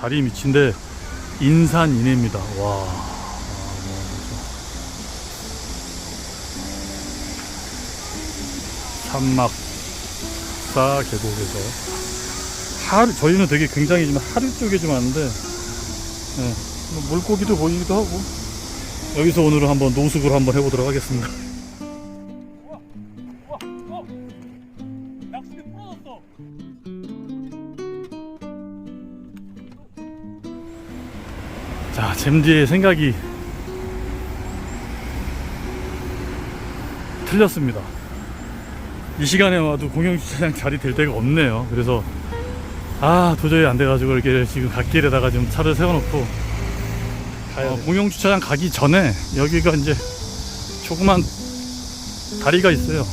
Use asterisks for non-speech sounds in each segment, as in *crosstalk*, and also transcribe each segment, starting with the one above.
다리 밑인데 인산 이내입니다. 와. 산막사 계곡에서 하루 저희는 되게 굉장히 좀 하루 쪽에 좀 왔는데 예, 뭐 물고기도 보이기도 하고 여기서 오늘은 한번 노숙을 한번 해보도록 하겠습니다. 낚싯대 부러졌어. 자, 잼디의 생각이 틀렸습니다. 이 시간에 와도 공영주차장 자리 될 데가 없네요. 그래서 아 도저히 안 돼가지고 이렇게 지금 갓길에다가 좀 차를 세워놓고 어, 공영주차장 가기 전에 여기가 이제 조그만 다리가 있어요.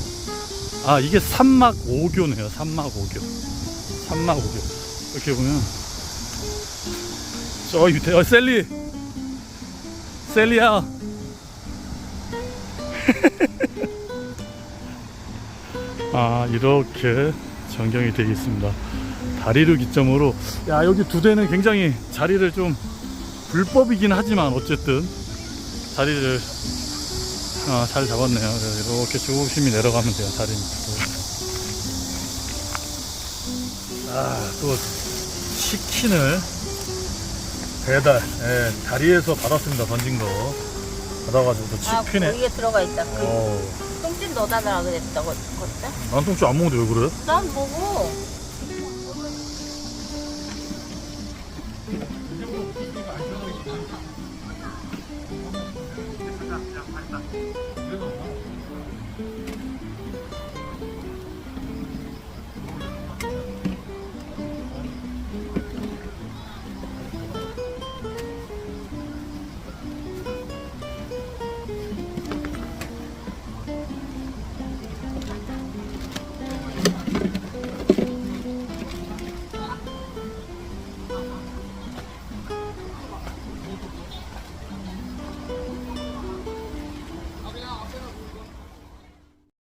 아 이게 산막 5교네요. 산막 5교. 산막 5교. 이렇게 보면 저 밑에 어 셀리. 셀리야. *laughs* 아 이렇게 전경이 되어 있습니다. 다리를 기점으로. 야 여기 두 대는 굉장히 자리를 좀 불법이긴 하지만 어쨌든 자리를 아, 잘 잡았네요. 그래서 이렇게 조심히 내려가면 돼요 다리 밑으로 아 또 치킨을 배달 예, 다리에서 받았습니다 던진 거 받아가지고 또 아, 치킨에 거기에 들어가 있다. 그 어, 똥집 넣어달라 그랬다고 그랬다? 난 똥주 안 먹는데 왜 그래? 난 보고